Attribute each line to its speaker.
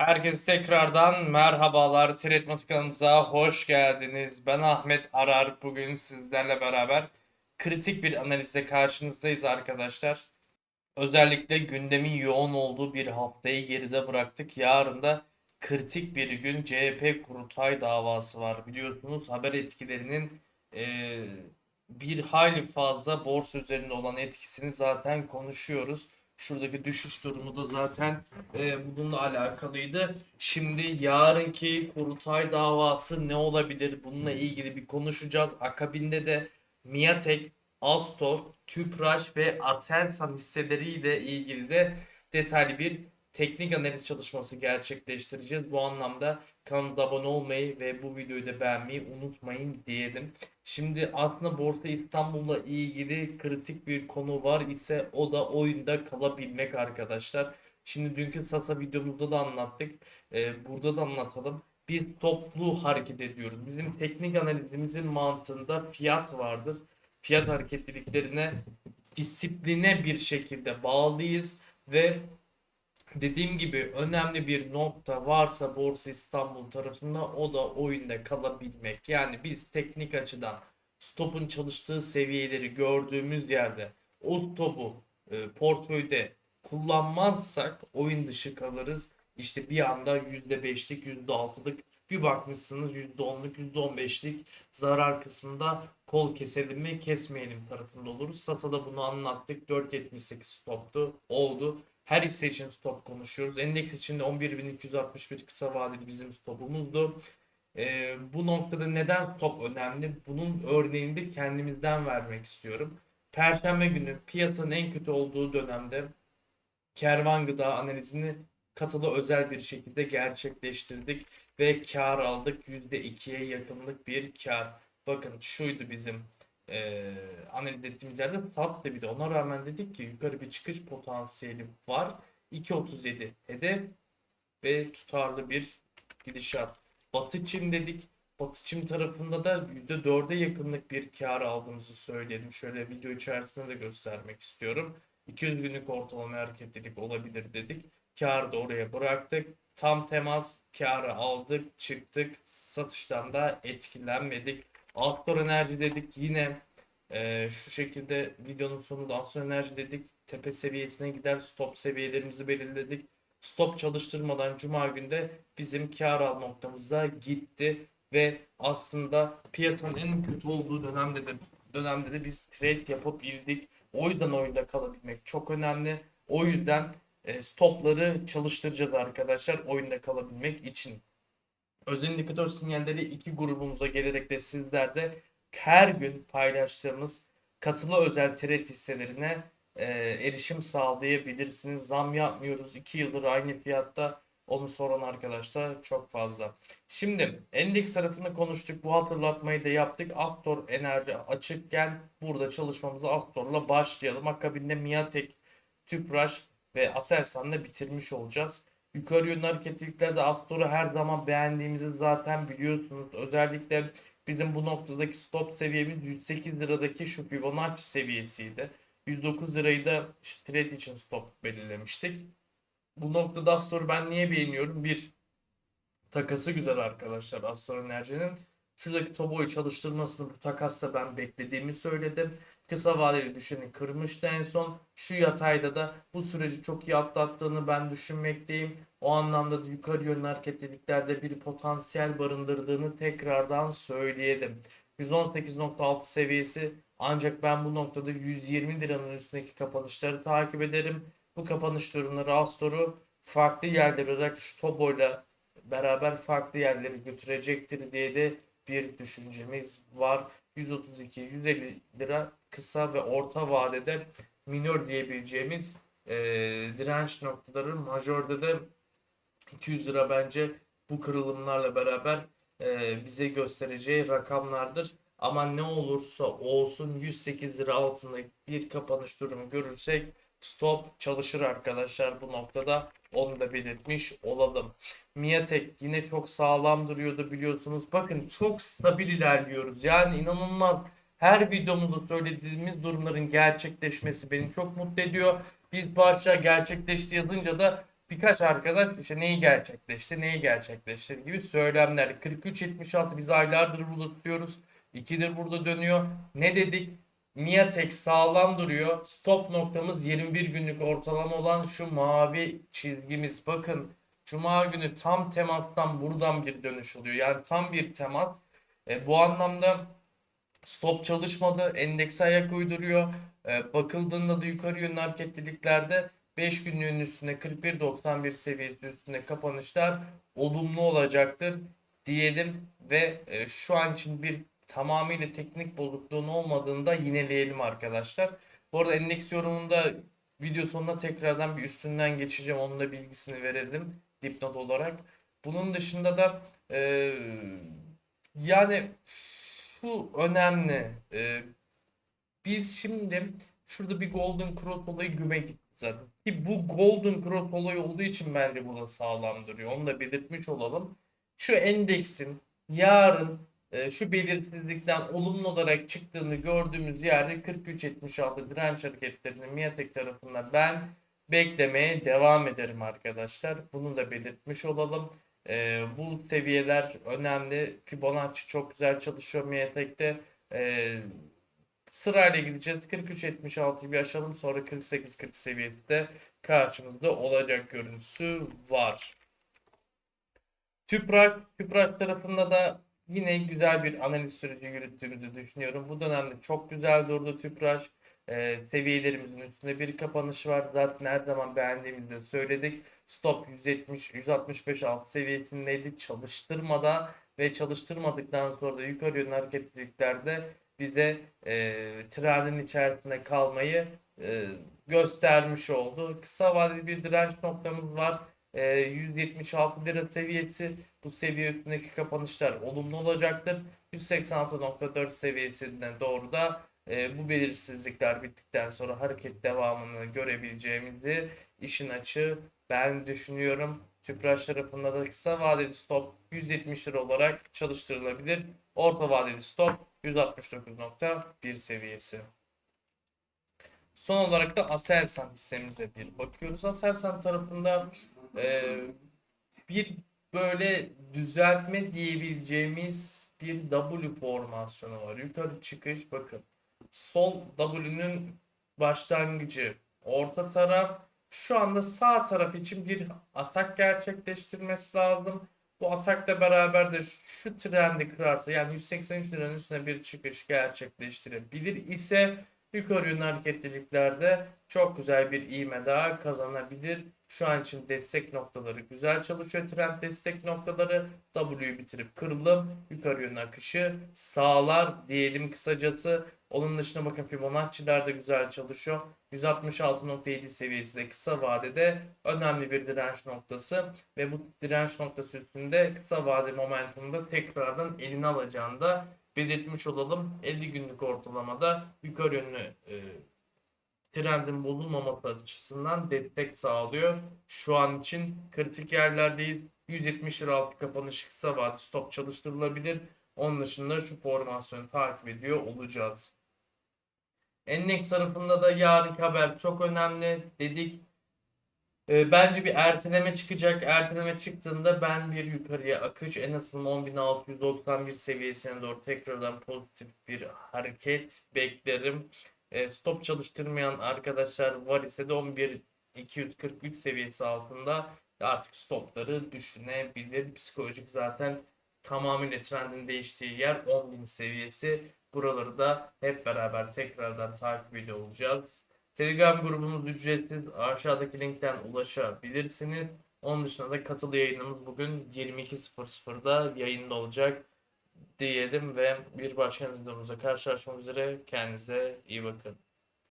Speaker 1: Herkese tekrardan merhabalar. Tretmat kanalımıza hoş geldiniz. Ben Ahmet Arar. Bugün sizlerle beraber kritik bir analizle karşınızdayız arkadaşlar. Özellikle gündemin yoğun olduğu bir haftayı geride bıraktık. Yarın da kritik bir gün CHP kurultay davası var. Biliyorsunuz haber etkilerinin eee, bir hayli fazla borsa üzerinde olan etkisini zaten konuşuyoruz. Şuradaki düşüş durumu da zaten e, bununla alakalıydı. Şimdi yarınki kurultay davası ne olabilir? Bununla ilgili bir konuşacağız. Akabinde de Miatek, Astor, Tüpraş ve Aselsan hisseleriyle ilgili de detaylı bir teknik analiz çalışması gerçekleştireceğiz. Bu anlamda kanalımıza abone olmayı ve bu videoyu da beğenmeyi unutmayın diyelim. Şimdi aslında Borsa İstanbul'la ilgili kritik bir konu var ise o da oyunda kalabilmek arkadaşlar. Şimdi dünkü Sasa videomuzda da anlattık. Ee, burada da anlatalım. Biz toplu hareket ediyoruz. Bizim teknik analizimizin mantığında fiyat vardır. Fiyat hareketliliklerine disipline bir şekilde bağlıyız ve dediğim gibi önemli bir nokta varsa Borsa İstanbul tarafında o da oyunda kalabilmek. Yani biz teknik açıdan stopun çalıştığı seviyeleri gördüğümüz yerde o stopu e, portföyde kullanmazsak oyun dışı kalırız. İşte bir anda %5'lik %6'lık bir bakmışsınız %10'luk %15'lik zarar kısmında kol keselim mi kesmeyelim tarafında oluruz. Sasa'da bunu anlattık. 4.78 stoptu. Oldu. Her hisse için stop konuşuyoruz. Endeks için de 11.261 kısa vadeli bizim stopumuzdu. Ee, bu noktada neden stop önemli? Bunun örneğini de kendimizden vermek istiyorum. Perşembe günü piyasanın en kötü olduğu dönemde kervan gıda analizini katılı özel bir şekilde gerçekleştirdik ve kar aldık. %2'ye yakınlık bir kar. Bakın şuydu bizim e, analiz ettiğimiz yerde sattı bir de. Ona rağmen dedik ki yukarı bir çıkış potansiyeli var. 2.37 hedef ve tutarlı bir gidişat. Batı Çin dedik. Batı Çin tarafında da %4'e yakınlık bir kar aldığımızı söyleyelim. Şöyle video içerisinde de göstermek istiyorum. 200 günlük ortalama hareketlilik olabilir dedik. Karı da oraya bıraktık. Tam temas karı aldık çıktık. Satıştan da etkilenmedik. Astor Enerji dedik yine e, şu şekilde videonun sonunda Astor Enerji dedik. Tepe seviyesine gider stop seviyelerimizi belirledik. Stop çalıştırmadan Cuma günde bizim kar al noktamıza gitti ve aslında piyasanın en kötü olduğu dönemde de dönemde de biz trade yapabildik. O yüzden oyunda kalabilmek çok önemli. O yüzden e, stopları çalıştıracağız arkadaşlar oyunda kalabilmek için. Özel indikatör sinyalleri iki grubumuza gelerek de sizler de her gün paylaştığımız katılı özel trade hisselerine e, erişim sağlayabilirsiniz. Zam yapmıyoruz. 2 yıldır aynı fiyatta. Onu soran arkadaşlar çok fazla. Şimdi endeks tarafını konuştuk. Bu hatırlatmayı da yaptık. Astor Enerji açıkken burada çalışmamızı Astor'la başlayalım. Akabinde Miatek, Tüpraş ve Aselsan'la bitirmiş olacağız. Yukarı yönlü hareketliliklerde Astor'u her zaman beğendiğimizi zaten biliyorsunuz. Özellikle bizim bu noktadaki stop seviyemiz 108 liradaki şu Fibonacci seviyesiydi. 109 lirayı da trade için stop belirlemiştik. Bu noktada Astor'u ben niye beğeniyorum? Bir, takası güzel arkadaşlar Astor Enerji'nin. Şuradaki Tobo'yu çalıştırmasını bu takasta ben beklediğimi söyledim. Kısa vadeli düşeni kırmıştı en son. Şu yatayda da bu süreci çok iyi atlattığını ben düşünmekteyim. O anlamda da yukarı yönlü hareketliliklerde bir potansiyel barındırdığını tekrardan söyleyelim. 118.6 seviyesi ancak ben bu noktada 120 liranın üstündeki kapanışları takip ederim. Bu kapanış durumları Astor'u farklı yerlere özellikle şu Tobo'yla beraber farklı yerlere götürecektir diye de bir düşüncemiz var. 132-150 lira kısa ve orta vadede minör diyebileceğimiz e, direnç noktaları majörde de 200 lira bence bu kırılımlarla beraber e, bize göstereceği rakamlardır. Ama ne olursa olsun 108 lira altında bir kapanış durumu görürsek stop çalışır arkadaşlar bu noktada onu da belirtmiş olalım. Miatek yine çok sağlam duruyordu biliyorsunuz. Bakın çok stabil ilerliyoruz. Yani inanılmaz. Her videomuzda söylediğimiz durumların gerçekleşmesi beni çok mutlu ediyor. Biz parça gerçekleşti yazınca da birkaç arkadaş işte neyi gerçekleşti, neyi gerçekleşti gibi söylemler. 43.76 biz aylardır burada tutuyoruz. 2'dir burada dönüyor. Ne dedik? Miatek sağlam duruyor. Stop noktamız 21 günlük ortalama olan şu mavi çizgimiz. Bakın Cuma günü tam temastan buradan bir dönüş oluyor. Yani tam bir temas. E, bu anlamda stop çalışmadı. Endekse ayak uyduruyor. E, bakıldığında da yukarı yönlü hareketliliklerde 5 günlüğün üstünde 41.91 seviyesi üstünde kapanışlar olumlu olacaktır diyelim ve e, şu an için bir tamamıyla teknik bozukluğun olmadığında yineleyelim arkadaşlar. Bu arada endeks yorumunda video sonuna tekrardan bir üstünden geçeceğim. Onun da bilgisini verelim dipnot olarak. Bunun dışında da e, yani şu önemli. E, biz şimdi şurada bir Golden Cross olayı gümedik zaten. Ki bu Golden Cross olayı olduğu için bence burada sağlam duruyor. Onu da belirtmiş olalım. Şu endeksin yarın e, şu belirsizlikten olumlu olarak çıktığını gördüğümüz yerde 43.76 direnç hareketlerini Miatek tarafından ben beklemeye devam ederim arkadaşlar. Bunu da belirtmiş olalım. E, bu seviyeler önemli. Fibonacci çok güzel çalışıyor Miatek'te. E, sırayla gideceğiz. 43.76'yı bir aşalım. Sonra 48-40 seviyesi de karşımızda olacak görüntüsü var. Tüpraş, Tüpraş tarafında da yine güzel bir analiz süreci yürüttüğümüzü düşünüyorum. Bu dönemde çok güzel durdu Tüpraş. Ee, seviyelerimizin üstünde bir kapanış var. Zaten her zaman beğendiğimizde söyledik. Stop 170 165 alt seviyesindeydi. Çalıştırmada ve çalıştırmadıktan sonra da yukarı yönlü hareketliliklerde bize e, trendin içerisinde kalmayı e, göstermiş oldu. Kısa vadeli bir direnç noktamız var. E, 176 lira seviyesi. Bu seviye üstündeki kapanışlar olumlu olacaktır. 186.4 seviyesine doğru da e, bu belirsizlikler bittikten sonra hareket devamını görebileceğimizi işin açığı ben düşünüyorum. Tüpraş tarafında da kısa vadeli stop 170 lira olarak çalıştırılabilir. Orta vadeli stop 169.1 seviyesi. Son olarak da Aselsan hissemize bir bakıyoruz. Aselsan tarafında e, bir böyle düzeltme diyebileceğimiz bir W formasyonu var. Yukarı çıkış bakın. Sol W'nün başlangıcı orta taraf. Şu anda sağ taraf için bir atak gerçekleştirmesi lazım. Bu atakla beraber de şu trendi kırarsa yani 183 liranın üstüne bir çıkış gerçekleştirebilir ise yukarı yönlü hareketliliklerde çok güzel bir ivme daha kazanabilir. Şu an için destek noktaları güzel çalışıyor. Trend destek noktaları W'yu bitirip kırılım yukarı yönlü akışı sağlar diyelim kısacası. Onun dışında bakın Fibonacci'ler de güzel çalışıyor. 166.7 seviyesi de kısa vadede önemli bir direnç noktası ve bu direnç noktası üstünde kısa vade momentumda tekrardan eline alacağını da belirtmiş olalım. 50 günlük ortalamada yukarı yönlü e, trendin bozulmaması açısından destek sağlıyor. Şu an için kritik yerlerdeyiz. 170 lira altı kapanış kısa vade stop çalıştırılabilir. Onun dışında şu formasyonu takip ediyor olacağız. Endeks tarafında da yarınki haber çok önemli dedik. E, bence bir erteleme çıkacak. Erteleme çıktığında ben bir yukarıya akış en azından 10.691 seviyesine doğru tekrardan pozitif bir hareket beklerim. E, stop çalıştırmayan arkadaşlar var ise de 11.243 seviyesi altında artık stopları düşünebilir. Psikolojik zaten tamamıyla trendin değiştiği yer 10.000 seviyesi. Buraları da hep beraber tekrardan takip ediyor olacağız. Telegram grubumuz ücretsiz. Aşağıdaki linkten ulaşabilirsiniz. Onun dışında da katılı yayınımız bugün 22.00'da yayında olacak diyelim ve bir başka videomuzda karşılaşmak üzere. Kendinize iyi bakın.